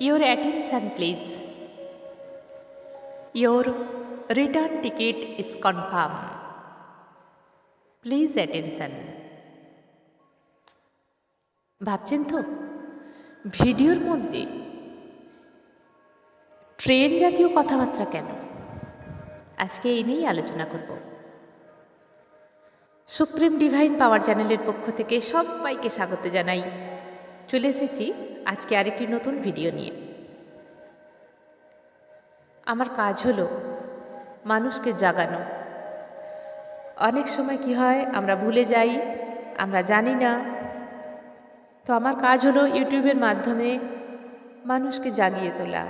Your attention, please. Your return ticket is confirmed. Please attention. ভাবছেন তো ভিডিওর মধ্যে ট্রেন জাতীয় কথাবার্তা কেন আজকে এই নিয়েই আলোচনা করব সুপ্রিম ডিভাইন পাওয়ার চ্যানেলের পক্ষ থেকে সবাইকে স্বাগত জানাই চলে এসেছি আজকে আরেকটি নতুন ভিডিও নিয়ে। আমার কাজ হলো মানুষকে জাগানো। অনেক সময় কি হয়, আমরা ভুলে যাই, আমরা জানি না। তো আমার কাজ হলো ইউটিউবের মাধ্যমে মানুষকে জাগিয়ে তোলা।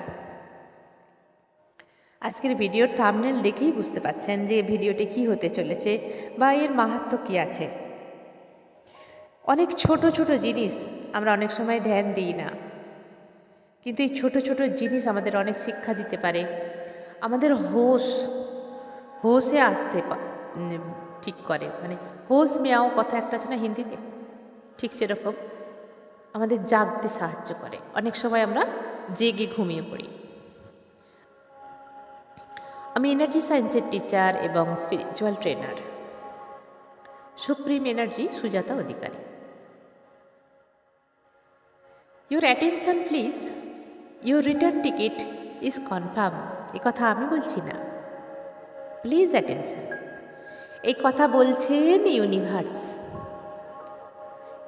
আজকের ভিডিওর থামনেল দেখেই বুঝতে পাচ্ছেন যে ভিডিওটি কি হতে চলেছে বা এর মাহাত্ম কী আছে। অনেক ছোট ছোট জিনিস আমরা অনেক সময় ধ্যান দিই না। কিন্তু এই ছোট ছোট জিনিস আমাদের অনেক শিক্ষা দিতে পারে। আমাদের হোশ, হোশে আসতে ঠিক করে। মানে হোশ মেয়াও কথা একটা আছে না হিন্দিতে? ঠিক সেরকম। আমাদের জাগতে সাহায্য করে। অনেক সময় আমরা জেগে ঘুমিয়ে পড়ি। আমি এনার্জি সায়েন্সের টিচার এবং spiritual trainer supreme energy Sujata Adhikari. Your attention please your return ticket is confirm এ কথা আমি বলছি না। প্লিজ অ্যাটেনশন এই কথা বলছেন ইউনিভার্স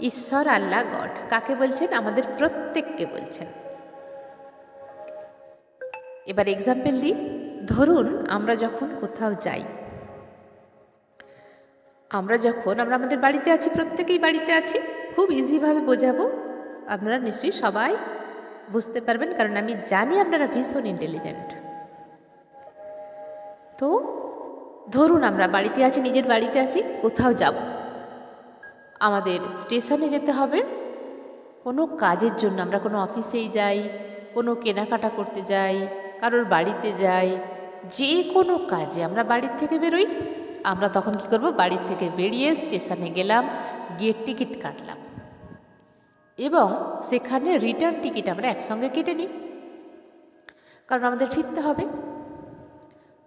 ঈশ্বর, আল্লাহ, গড। কাকে বলছেন? আমাদের প্রত্যেককে বলছেন। এবার এক্সাম্পল দিই। ধরুন, আমরা যখন কোথাও যাই। আমরা যখন, আমরা আমাদের বাড়িতে আছি, প্রত্যেকেই বাড়িতে আছি। খুব ইজিভাবে বোঝাবো। আপনারা নিশ্চয়ই সবাই বুঝতে পারবেন, কারণ আমি জানি আপনারা ভীষণ ইন্টেলিজেন্ট তো, ধরুন আমরা বাড়িতে আছি, নিজের বাড়িতে আছি, কোথাও যাব। আমাদের স্টেশনে যেতে হবে। কোনো কাজের জন্য আমরা কোনো অফিসেই যাই, কোনো কেনাকাটা করতে যাই, কারোর বাড়িতে যাই, যে কোনো কাজে আমরা বাড়ির থেকে বেরোই। আমরা তখন কি করব? বাড়ির থেকে বেরিয়ে স্টেশনে গেলাম, গিয়ে টিকিট কাটলাম। এবং সেখানে রিটার্ন টিকিট আমরা একসঙ্গে কেটে নিই। কারণ আমাদের ফিরতে হবে।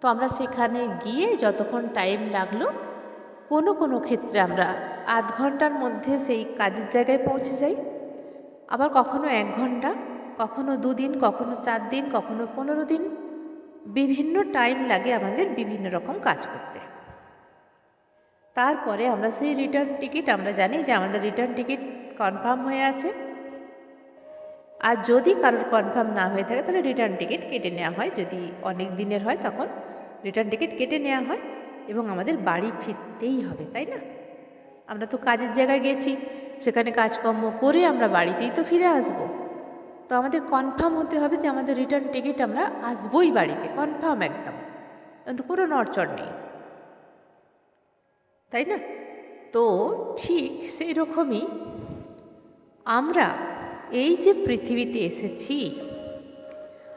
তো আমরা সেখানে গিয়ে যতক্ষণ টাইম লাগল, কোনো কোনো ক্ষেত্রে আমরা আধ ঘণ্টার মধ্যে সেই কাজের জায়গায় পৌঁছে যাই। আবার কখনো এক ঘণ্টা, কখনো দুদিন, কখনো চার দিন, কখনো পনেরো দিন, বিভিন্ন টাইম লাগে আমাদের বিভিন্ন রকম কাজ করতে। তারপরে আমরা সেই রিটার্ন টিকিট আমরা জানি যে আমাদের রিটার্ন টিকিট কনফার্ম হয়ে আছে। আর যদি কারোর কনফার্ম না হয়ে থাকে, তাহলে রিটার্ন টিকিট কেটে নেওয়া হয়। যদি অনেক দিনের হয়, তখন রিটার্ন টিকিট কেটে নেওয়া হয় এবং আমাদের বাড়ি ফিরতেই হবে, তাই না? আমরা তো কাজের জায়গায় গেছি, সেখানে কাজকর্ম করে আমরা বাড়িতেই তো ফিরে আসব। তো আমাদের কনফার্ম হতে হবে যে আমাদের রিটার্ন টিকিট আমরা আসবই বাড়িতে কনফার্ম একদম। কোনো নড়চড় নেই। তাই না? তো ঠিক সেই রকমই আমরা এই যে পৃথিবীতে এসেছি,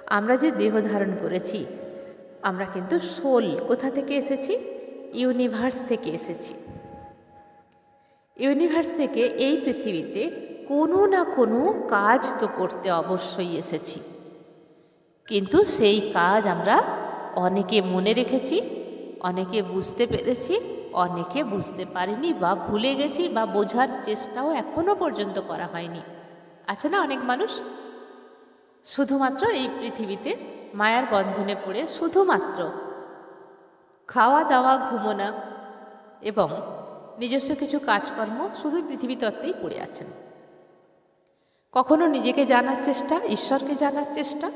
আমরা যে দেহ ধারণ করেছি, আমরা কিন্তু সোল কোথা থেকে এসেছি? ইউনিভার্স থেকে এসেছি। ইউনিভার্স থেকে এই পৃথিবীতে কোনো না কোনো কাজ তো করতে অবশ্যই এসেছি। কিন্তু সেই কাজ আমরা অনেকে মনে রেখেছি, অনেকে বুঝতে পেরেছি অনেকে বুঝতে পারিনি বা ভুলে গেছি বা বোঝার চেষ্টাও এখনও পর্যন্ত করা হয়নি। আছে না অনেক মানুষ? শুধুমাত্র এই পৃথিবীতে মায়ার বন্ধনে পড়ে শুধুমাত্র খাওয়া দাওয়া ঘুমোনা এবং নিজস্ব কিছু কাজকর্ম শুধু পৃথিবী তত্ত্বেই পড়ে আছেন। কখনো নিজেকে জানার চেষ্টা, ঈশ্বরকে জানার চেষ্টা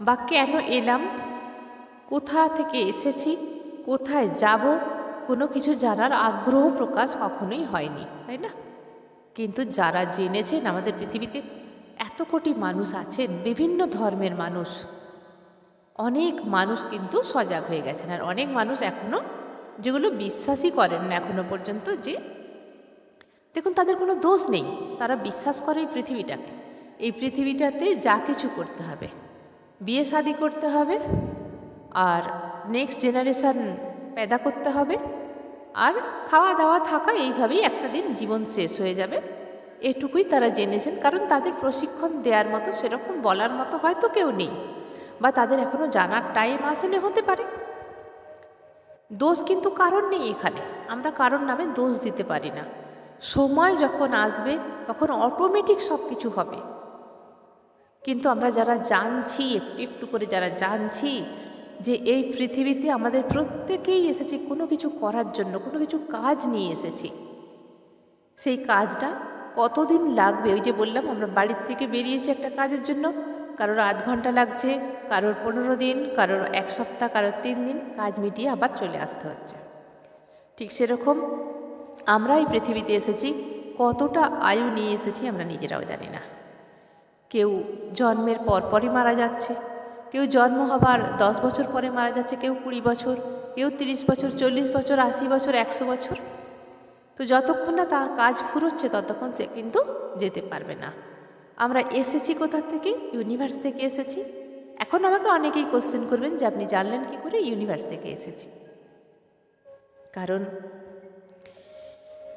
বা কেন এলাম, কোথা থেকে এসেছি, কোথায় যাব কোনো কিছু জানার আগ্রহ প্রকাশ কখনোই হয়নি, তাই না? কিন্তু যারা জেনেছেন আমাদের পৃথিবীতে এত কোটি মানুষ আছেন, বিভিন্ন ধর্মের মানুষ, অনেক মানুষ কিন্তু সজাগ হয়ে গেছেন। আর অনেক মানুষ এখনও যেগুলো বিশ্বাসই করেন না এখনও পর্যন্ত যে, দেখুন তাদের কোনো দোষ নেই, তারা বিশ্বাস করে এই পৃথিবীটাকে। এই পৃথিবীটাতে যা কিছু করতে হবে, বিয়ে শাদি করতে হবে, আর নেক্সট জেনারেশন পেদা করতে হবে। আর খাওয়া দাওয়া থাকা এইভাবেই একটা দিন জীবন শেষ হয়ে যাবে। এটুকুই তারা জেনেছেন, কারণ তাদের প্রশিক্ষণ দেওয়ার মতো সেরকম বলার মতো হয়তো কেউ নেই বা তাদের এখনও জানার টাইম আসলে হতে পারে। দোষ কিন্তু কারণ নেই এখানে। আমরা কারণ নামে দোষ দিতে পারি না। সময় যখন আসবে, তখন অটোমেটিক সব কিছু হবে। কিন্তু আমরা যারা জানছি, একটু একটু করে যারা জানছি যে এই পৃথিবীতে আমাদের প্রত্যেকেই এসেছি কোনো কিছু করার জন্য, কোনো কিছু কাজ নিয়ে এসেছি। সেই কাজটা কতদিন লাগবে? ওই যে বললাম, আমরা বাড়ির থেকে বেরিয়েছি একটা কাজের জন্য। কারোর আধ ঘণ্টা লাগছে, কারোর পনেরো দিন, কারোর এক সপ্তাহ, কারোর তিন দিন, কাজ মিটিয়ে আবার চলে আসতে হচ্ছে। ঠিক সেরকম আমরা এই পৃথিবীতে এসেছি, কতটা আয়ু নিয়ে এসেছি আমরা নিজেরাও জানি না। কেউ জন্মের পরপরই মারা যাচ্ছে কেউ জন্ম হবার দশ বছর পরে মারা যাচ্ছে, কেউ কুড়ি বছর, কেউ তিরিশ বছর, চল্লিশ বছর, আশি বছর, একশো বছর। তো যতক্ষণ না তার কাজ ফুরোচ্ছে, ততক্ষণ সে কিন্তু যেতে পারবে না। আমরা এসেছি কোথা থেকে? ইউনিভার্স থেকে এসেছি। এখন আমাকে অনেকেই কোশ্চেন করবেন যে আপনি জানলেন কি করে ইউনিভার্স থেকে এসেছি। কারণ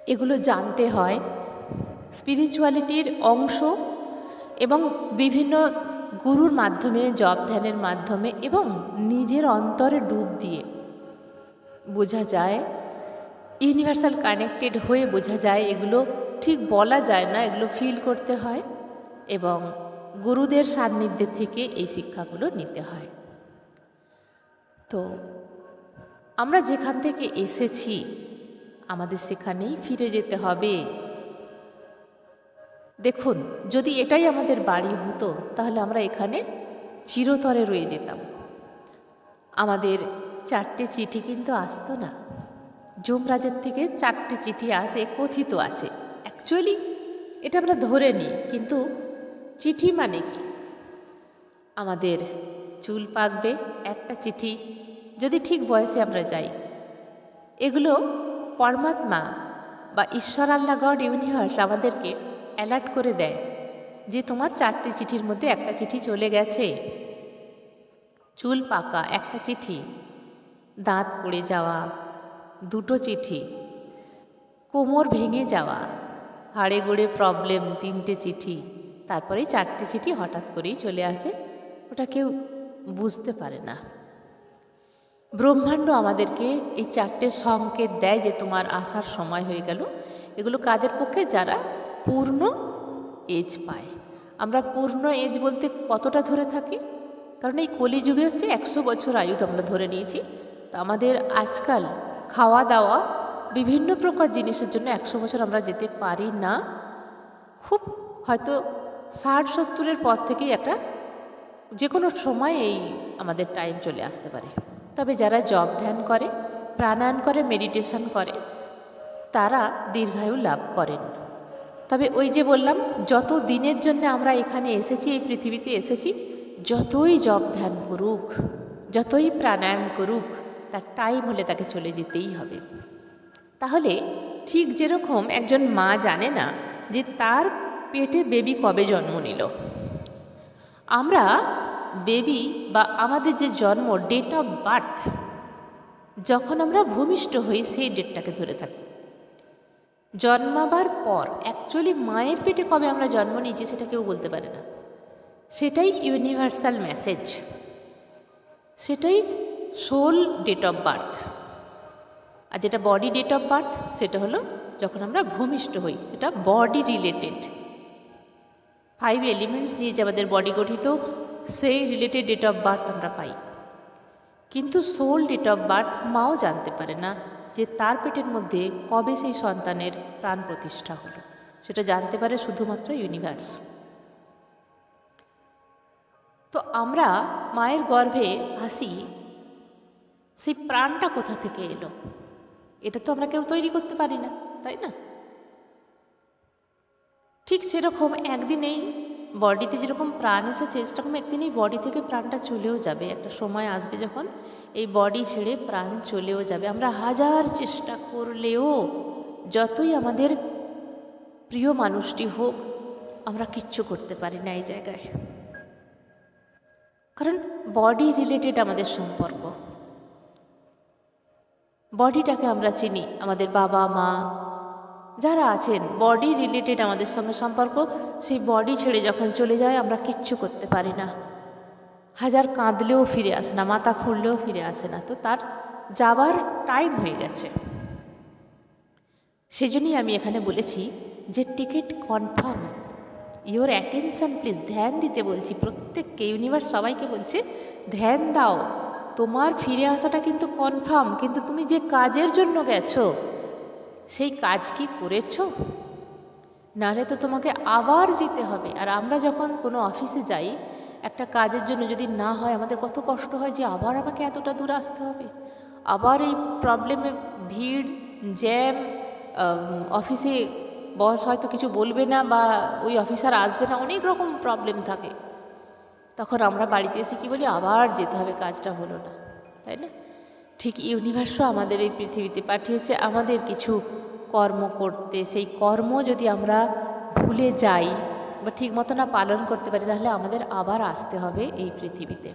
এগুলো জানতে হয় স্পিরিচুয়ালিটির অংশ এবং বিভিন্ন গুরুর মাধ্যমে জব ধ্যানের মাধ্যমে এবং নিজের অন্তরে ডুব দিয়ে বোঝা যায় ইউনিভার্সাল কানেক্টেড হয়ে বোঝা যায়, এগুলো ঠিক বলা যায় না, এগুলো ফিল করতে হয় এবং গুরুদের সান্নিধ্যে থেকে এই শিক্ষাগুলো নিতে হয়। তো আমরা যেখান থেকে এসেছি, আমাদের সেখানেই ফিরে যেতে হবে। দেখুন, যদি এটাই আমাদের বাড়ি হতো, তাহলে আমরা এখানে চিরতরে রয়ে যেতাম। আমাদের চারটে চিঠি কিন্তু আসতো না। যমরাজের থেকে চারটে চিঠি আসে কথিত আছে। অ্যাকচুয়ালি এটা আমরা ধরে নিই, কিন্তু চিঠি মানে কি? আমাদের চুল পাকবে একটা চিঠি, যদি ঠিক বয়সে আমরা যাই। এগুলো পরমাত্মা বা ঈশ্বর আল্লাহ গড ইউনিভার্স আমাদেরকে অ্যালার্ট করে দেয় যে তোমার চারটে চিঠির মধ্যে একটা চিঠি চলে গেছে। চুল পাকা, একটা চিঠি। দাঁত পড়ে যাওয়া, দুটো চিঠি। কোমর ভেঙে যাওয়া, হাড়ে গোড়ে প্রবলেম তিনটে চিঠি। তারপরেই চারটে চিঠি হঠাৎ করেই চলে আসে। ওটা কেউ বুঝতে পারে না। ব্রহ্মাণ্ড আমাদেরকে এই চারটে সংকেত দেয় যে তোমার আসার সময় হয়ে গেল। এগুলো কাদের পক্ষে? যারা পূর্ণ এজ পায়। আমরা পূর্ণ এজ বলতে কতটা ধরে থাকি? কারণ এই কলিযুগে হচ্ছে একশো বছর আয়ু আমরা ধরে নিয়েছি। তো আমাদের আজকাল খাওয়া দাওয়া বিভিন্ন প্রকার জিনিসের জন্য একশো বছর আমরা যেতে পারি না। খুব হয়তো ষাট, সত্তরের পর থেকেই একটা যে কোনো সময় এই আমাদের টাইম চলে আসতে পারে। তবে যারা জব ধ্যান করে, প্রাণায়াম করে মেডিটেশন করে, তারা দীর্ঘায়ু লাভ করেন। তবে ওই যে বললাম, যত দিনের জন্য আমরা এখানে এসেছি, এই পৃথিবীতে এসেছি, যতই জব ধ্যান করুক, যতই প্রাণায়াম করুক, তার টাইম হলে তাকে চলে যেতেই হবে। তাহলে ঠিক যেরকম একজন মা জানে না যে তার পেটে বেবি কবে জন্ম নিল। আমরা বেবি বা আমাদের যে জন্ম ডেট অফ বার্থ যখন আমরা ভূমিষ্ঠ হই, সেই ডেটটাকে ধরে থাকি। জন্মাবার পর অ্যাকচুয়ালি মায়ের পেটে কবে আমরা জন্ম নিয়েছি সেটা কেউ বলতে পারে না। সেটাই ইউনিভার্সাল মেসেজ সেটাই সোল ডেট অফ বার্থ আর যেটা বডি ডেট অফ বার্থ সেটা হলো যখন আমরা ভূমিষ্ঠ হই, সেটা বডি রিলেটেড ফাইভ এলিমেন্টস নিয়ে যে আমাদের বডি গঠিত, সেই রিলেটেড ডেট অফ বার্থ আমরা পাই। কিন্তু সোল ডেট অফ বার্থ মাও জানতে পারে না। যে তার পেটের মধ্যে কবে সেই সন্তানের প্রাণ প্রতিষ্ঠা হলো, সেটা জানতে পারে শুধুমাত্র ইউনিভার্স তো আমরা মায়ের গর্ভে আসি, সেই প্রাণটা কোথা থেকে এলো? এটা তো আমরা কেউ তৈরি করতে পারি না, তাই না? ঠিক সেরকম একদিনেই বডিতে যেরকম প্রাণ এসেছে, সেরকম একদিন এই বডি থেকে প্রাণটা চলেও যাবে। একটা সময় আসবে যখন এই বডি ছেড়ে প্রাণ চলেও যাবে। আমরা হাজার চেষ্টা করলেও যতই আমাদের প্রিয় মানুষটি হোক, আমরা কিচ্ছু করতে পারি না এই জায়গায়। কারণ বডি রিলেটেড আমাদের সম্পর্ক। বডিটাকে আমরা চিনি, আমাদের বাবা, মা, যারা আছেন বডি রিলেটেড আমাদের সঙ্গে সম্পর্ক, সেই বডি ছেড়ে যখন চলে যায়, আমরা কিচ্ছু করতে পারি না। হাজার কাঁদলেও ফিরে আসে না, মাথা খুঁড়লেও ফিরে আসে না। তো তার যাবার টাইম হয়ে গেছে। সেজন্যই আমি এখানে বলেছি যে ticket confirm your attention please ধ্যান দিতে বলছি। প্রত্যেককে ইউনিভার্স সবাইকে বলছে, ধ্যান দাও। তোমার ফিরে আসাটা কিন্তু কনফার্ম কিন্তু তুমি যে কাজের জন্য গেছো, সেই কাজ কি করেছ? নাহলে তো তোমাকে আবার যেতে হবে। আর আমরা যখন কোনো অফিসে যাই একটা কাজের জন্য যদি না হয়, আমাদের কত কষ্ট হয় যে আবার আমাকে এতটা দূর আসতে হবে। আবার এই প্রবলেমে ভিড় জ্যাম অফিসে বস হয়তো কিছু বলবে না বা ওই অফিসার আসবে না, অনেক রকম প্রবলেম থাকে। তখন আমরা বাড়িতে এসে কি বলি, আবার যেতে হবে, কাজটা হলো না। তাই না? ঠিক ইউনিভার্সও আমাদের এই পৃথিবীতে পাঠিয়েছে, আমাদের কিছু কর্ম করতে। সেই কর্ম যদি আমরা ভুলে যাই ঠিক মতো না পালন করতে পারি, তাহলে আমাদের আবার আসতে হবে এই পৃথিবীতে।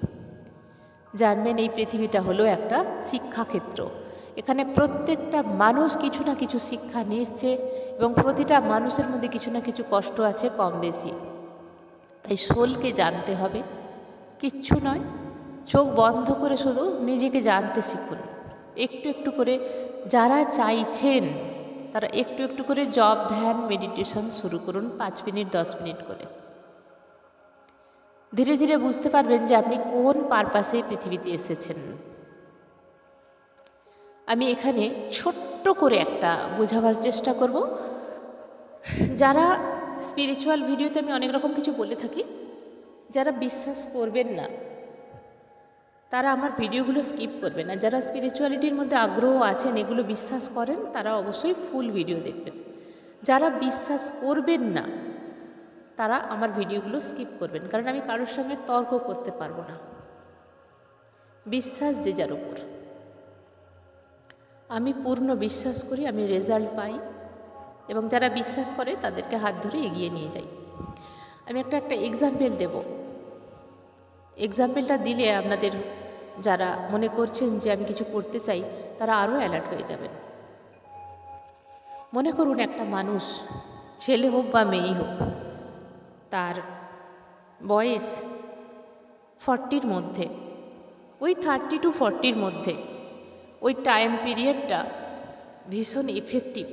জানবেন এই পৃথিবীটা হলো একটা শিক্ষাক্ষেত্র। এখানে প্রত্যেকটা মানুষ কিছু না কিছু শিক্ষা নিচ্ছে এবং প্রতিটা মানুষের মধ্যে কিছু না কিছু কষ্ট আছে কম বেশি। তাই সোলকে জানতে হবে, কিচ্ছু নয়, চোখ বন্ধ করে শুধু নিজেকে জানতে শিখুন। একটু একটু করে যারা চাইছেন তারা একটু একটু করে জব, ধ্যান মেডিটেশন শুরু করুন পাঁচ মিনিট, দশ মিনিট করে। ধীরে ধীরে বুঝতে পারবেন যে আপনি কোন পারপাসে পৃথিবীতে এসেছেন। আমি এখানে ছোট্ট করে একটা বোঝাবার চেষ্টা করব। যারা স্পিরিচুয়াল ভিডিওতে আমি অনেক রকম কিছু বলে থাকি, যারা বিশ্বাস করবেন না তারা আমার ভিডিওগুলো স্কিপ করবেন আর যারা স্পিরিচুয়ালিটির মধ্যে আগ্রহ আছেন, এগুলো বিশ্বাস করেন, তারা অবশ্যই ফুল ভিডিও দেখবেন। যারা বিশ্বাস করবেন না, তারা আমার ভিডিওগুলো স্কিপ করবেন। কারণ আমি কারোর সঙ্গে তর্ক করতে পারব না। বিশ্বাস যে যার উপর। আমি পূর্ণ বিশ্বাস করি, আমি রেজাল্ট পাই এবং যারা বিশ্বাস করে, তাদেরকে হাত ধরে এগিয়ে নিয়ে যাই। আমি একটা একটা এক্সাম্পল দেব। এক্সাম্পলটা দিলে আপনাদের যারা মনে করছেন যে আমি কিছু করতে চাই, তারা আরও অ্যালার্ট হয়ে যাবেন। মনে করুন একটা মানুষ, ছেলে হোক বা মেয়েই হোক, তার বয়স ফর্টির মধ্যে। ওই থার্টি টু ফর্টির মধ্যে ওই টাইম পিরিয়ডটা ভীষণ ইফেক্টিভ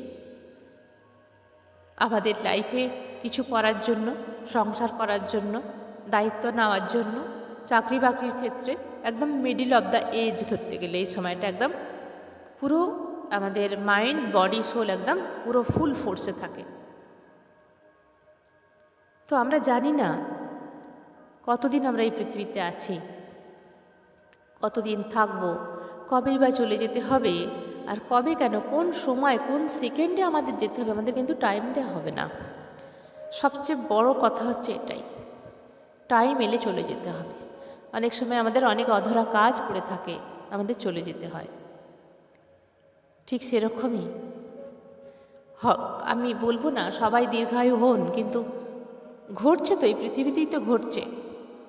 আমাদের লাইফে কিছু করার জন্য, সংসার করার জন্য, দায়িত্ব নেওয়ার জন্য চাকরি বাকরির ক্ষেত্রে একদম মিডিল অফ দ্য এজ ধরতে গেলে এই সময়টা একদম পুরো আমাদের মাইন্ড বডি সোল একদম পুরো ফুল ফোর্সে থাকে। তো আমরা জানি না কতদিন আমরা এই পৃথিবীতে আছি, কতদিন থাকব, কবেই বা চলে যেতে হবে, আর কবে কেন, কোন সময়, কোন সেকেন্ডে আমাদের যেতে হবে, আমাদের কিন্তু টাইম দেওয়া হবে না। সবচেয়ে বড় কথা হচ্ছে এটাই টাইম এলে চলে যেতে হবে। অনেক সময় আমাদের অনেক অধরা কাজ পড়ে থাকে, আমাদের চলে যেতে হয়। ঠিক সেরকমই। আমি বলব না, সবাই দীর্ঘায়ু হন, কিন্তু ঘটছে তো, এই পৃথিবীতেই তো ঘটছে।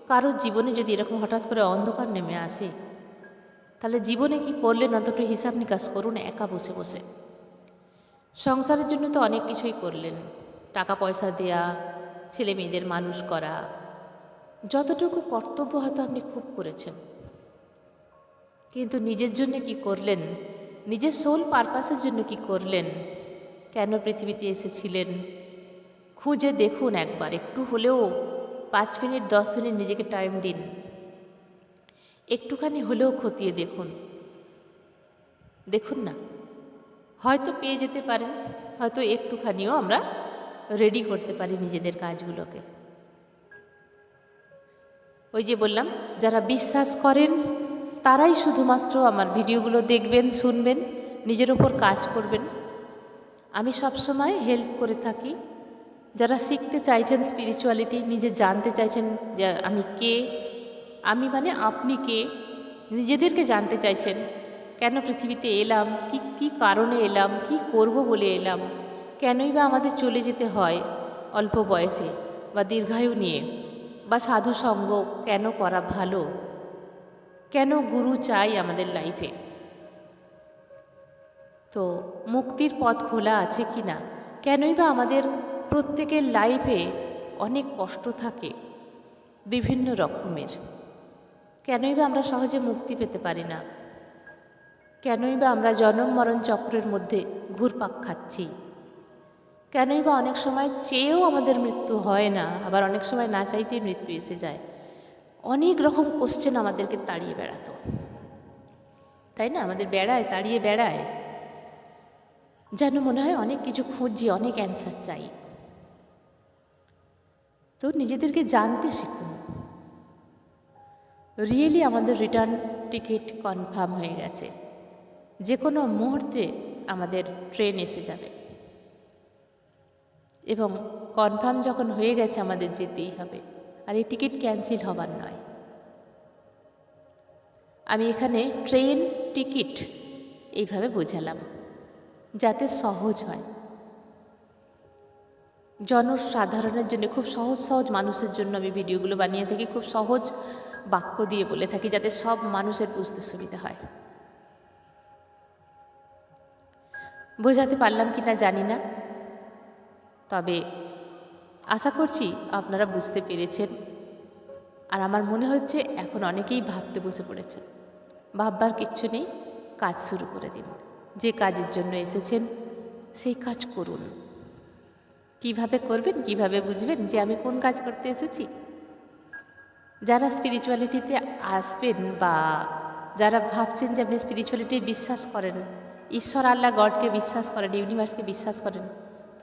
কারোর জীবনে যদি এরকম হঠাৎ করে অন্ধকার নেমে আসে, তাহলে জীবনে কি করলেন? অন্তত হিসাব নিকাশ করুন, একা বসে বসে। সংসারের জন্য তো অনেক কিছুই করলেন। টাকা পয়সা দেয়া, ছেলে মেয়েদের মানুষ করা যতটুকু কর্তব্য হয়তো আপনি খুব করেছেন। কিন্তু নিজের জন্য কি করলেন? নিজের সোল পারপাসের জন্য কি করলেন? কেন পৃথিবীতে এসেছিলেন? খুঁজে দেখুন একবার, একটু হলেও পাঁচ মিনিট, দশ মিনিট নিজেকে টাইম দিন। একটুখানি হলেও খতিয়ে দেখুন। দেখুন না, হয়তো পেয়ে যেতে পারেন, হয়তো একটুখানিও আমরা রেডি করতে পারি নিজেদের কাজগুলোকে। ওই যে বললাম, যারা বিশ্বাস করেন, তারাই শুধুমাত্র আমার ভিডিওগুলো দেখবেন, শুনবেন, নিজের ওপর কাজ করবেন। আমি সবসময় হেল্প করে থাকি। যারা শিখতে চাইছেন স্পিরিচুয়ালিটি নিজে জানতে চাইছেন যে আমি কে? আমি মানে আপনি কে? নিজেদেরকে জানতে চাইছেন, কেন পৃথিবীতে এলাম? কি কি কারণে এলাম? কি করব বলে এলাম? কেনই বা আমাদের চলে যেতে হয় অল্প বয়সে বা দীর্ঘায়ু নিয়ে? বা সাধু সঙ্গ কেন করা ভালো? কেন গুরু চাই আমাদের লাইফে তো মুক্তির পথ খোলা আছে কি না কেনই বা আমাদের প্রত্যেকের লাইফে অনেক কষ্ট থাকে বিভিন্ন রকমের। কেনই বা আমরা সহজে মুক্তি পেতে পারি না? কেনই বা আমরা জনম মরণ চক্রের মধ্যে ঘুরপাক খাচ্ছি? কেনই বা অনেক সময় চেয়েও আমাদের মৃত্যু হয় না, আবার অনেক সময় না চাইতেই মৃত্যু এসে যায়। অনেক রকম কোশ্চেন আমাদেরকে তাড়িয়ে বেড়াতো। তাই না? আমাদের বেড়ায়, তাড়িয়ে বেড়ায়। যেন মনে হয় অনেক কিছু খুঁজছি অনেক অ্যান্সার চাই। তো নিজেদেরকে জানতে শিখুন। রিয়েলি আমাদের রিটার্ন টিকিট কনফার্ম হয়ে গেছে। যে কোনো মুহূর্তে আমাদের ট্রেন এসে যাবে। এবং কনফার্ম যখন হয়ে গেছে আমাদের যেতেই হবে। আর এই টিকিট ক্যান্সেল হবার নয়। আমি এখানে ট্রেন, টিকিট এইভাবে বোঝালাম, যাতে সহজ হয়। জনসাধারণের জন্য, খুব সহজ সহজ মানুষের জন্য আমি ভিডিওগুলো বানিয়ে থাকি, খুব সহজ বাক্য দিয়ে বলে থাকি, যাতে সব মানুষের বুঝতে সুবিধা হয়। বোঝাতে পারলাম কি না জানি না। তবে আশা করছি আপনারা বুঝতে পেরেছেন। আর আমার মনে হচ্ছে এখন অনেকেই ভাবতে বসে পড়েছেন। ভাববার কিচ্ছু নেই, কাজ শুরু করে দিন। যে কাজের জন্য এসেছেন, সেই কাজ করুন। কীভাবে করবেন, কীভাবে বুঝবেন যে আমি কোন কাজ করতে এসেছি? যারা স্পিরিচুয়ালিটিতে আসবেন বা যারা ভাবছেন যে আপনি স্পিরিচুয়ালিটি বিশ্বাস করেন, ঈশ্বর আল্লাহ গডকে বিশ্বাস করেন ইউনিভার্সকে বিশ্বাস করেন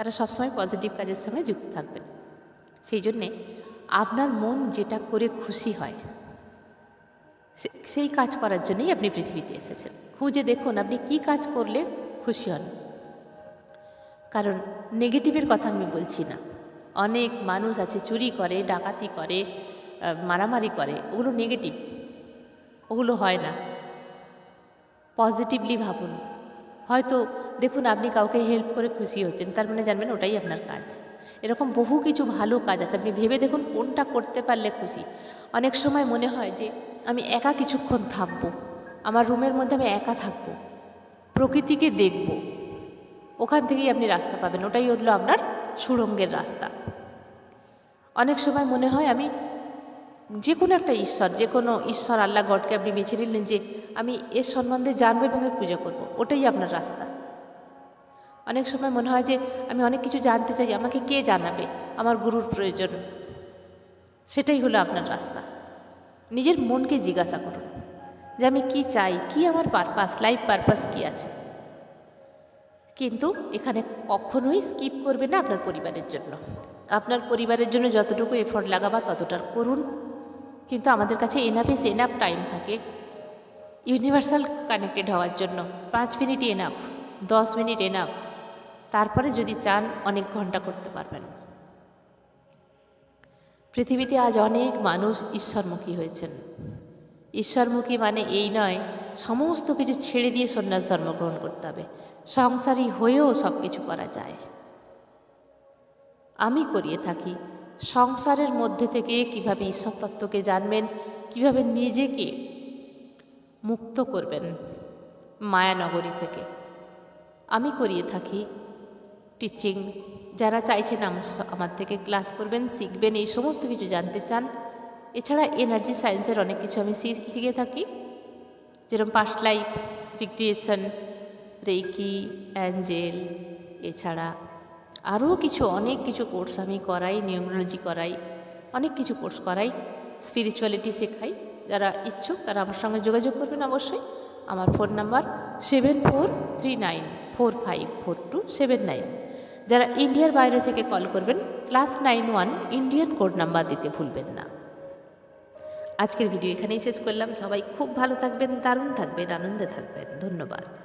তারা সবসময় পজিটিভ কাজের সঙ্গে যুক্ত থাকবেন। সেই জন্যে আপনার মন যেটা করে খুশি হয় সেই কাজ করার জন্যই আপনি পৃথিবীতে এসেছেন। খুঁজে দেখুন আপনি কি কাজ করলে খুশি হন। কারণ নেগেটিভের কথা আমি বলছি না। অনেক মানুষ আছে, চুরি করে, ডাকাতি করে মারামারি করে, ওগুলো নেগেটিভ ওগুলো হয় না। পজিটিভলি ভাবুন। হয়তো দেখুন আপনি কাউকে হেল্প করে খুশি হচ্ছেন, তার মানে জানবেন ওটাই আপনার কাজ। এরকম বহু কিছু ভালো কাজ আছে, আপনি ভেবে দেখুন কোনটা করতে পারলে খুশি। অনেক সময় মনে হয় যে আমি একা কিছুক্ষণ থাকব, আমার রুমের মধ্যে আমি একা থাকব, প্রকৃতিকে দেখব, ওখান থেকেই আপনি রাস্তা পাবেন, ওটাই হলো আপনার সুড়ঙ্গের রাস্তা। অনেক সময় মনে হয় আমি যে কোনো একটা ঈশ্বর, যে কোনো ঈশ্বর আল্লাহ গডকে আপনি বেছে নিলেন যে আমি এর সম্বন্ধে জানব এবং এর পুজো করব, ওটাই আপনার রাস্তা। অনেক সময় মনে হয় যে আমি অনেক কিছু জানতে চাই, আমাকে কে জানাবে? আমার গুরুর প্রয়োজন। সেটাই হলো আপনার রাস্তা। নিজের মনকে জিজ্ঞাসা করুন যে আমি কি চাই? কি আমার পারপাস লাইফ পারপাস কি আছে? কিন্তু এখানে কখনোই স্কিপ করবে না আপনার পরিবারের জন্য। আপনার পরিবারের জন্য যতটুকু এফোর্ট লাগাবা ততটা করুন। কিন্তু আমাদের কাছে এনাফ ইস এনাফ টাইম থাকে। ইউনিভার্সাল কানেক্টেড হওয়ার জন্য পাঁচ মিনিট এনাফ দশ মিনিট এনাফ তারপরে যদি চান, অনেক ঘণ্টা করতে পারবেন। পৃথিবীতে আজ অনেক মানুষ ঈশ্বরমুখী হয়েছেন। ঈশ্বরমুখী মানে এই নয়, সমস্ত কিছু ছেড়ে দিয়ে সন্ন্যাস ধর্ম গ্রহণ করতে হবে। সংসারী হয়েও সব কিছু করা যায়। আমি করিয়ে থাকি সংসারের মধ্যে থেকে কীভাবে ঈশ্বর তত্ত্বকে জানবেন, কীভাবে নিজেকে মুক্ত করবেন মায়ানগরী থেকে। আমি করিয়ে থাকি টিচিং যারা চাইছেন আমার আমার থেকে ক্লাস করবেন, শিখবেন, এই সমস্ত কিছু জানতে চান, এছাড়া এনার্জি সায়েন্সের অনেক কিছু আমি শিখ- থাকি। যেরকম past life recreation reiki angel এছাড়া আরও কিছু, অনেক কিছু কোর্স আমি করাই, নিউমোলজি করাই, অনেক কিছু কোর্স করাই স্পিরিচুয়ালিটি শেখাই। যারা ইচ্ছুক তারা আমার সঙ্গে যোগাযোগ করবেন অবশ্যই। আমার phone number seven four three nine four five four two seven nine যারা ইন্ডিয়ার বাইরে থেকে কল করবেন plus nine one Indian code number দিতে ভুলবেন না। আজকের ভিডিও এখানেই শেষ করলাম। সবাই খুব ভালো থাকবেন, দারুণ থাকবেন, আনন্দে থাকবেন। ধন্যবাদ।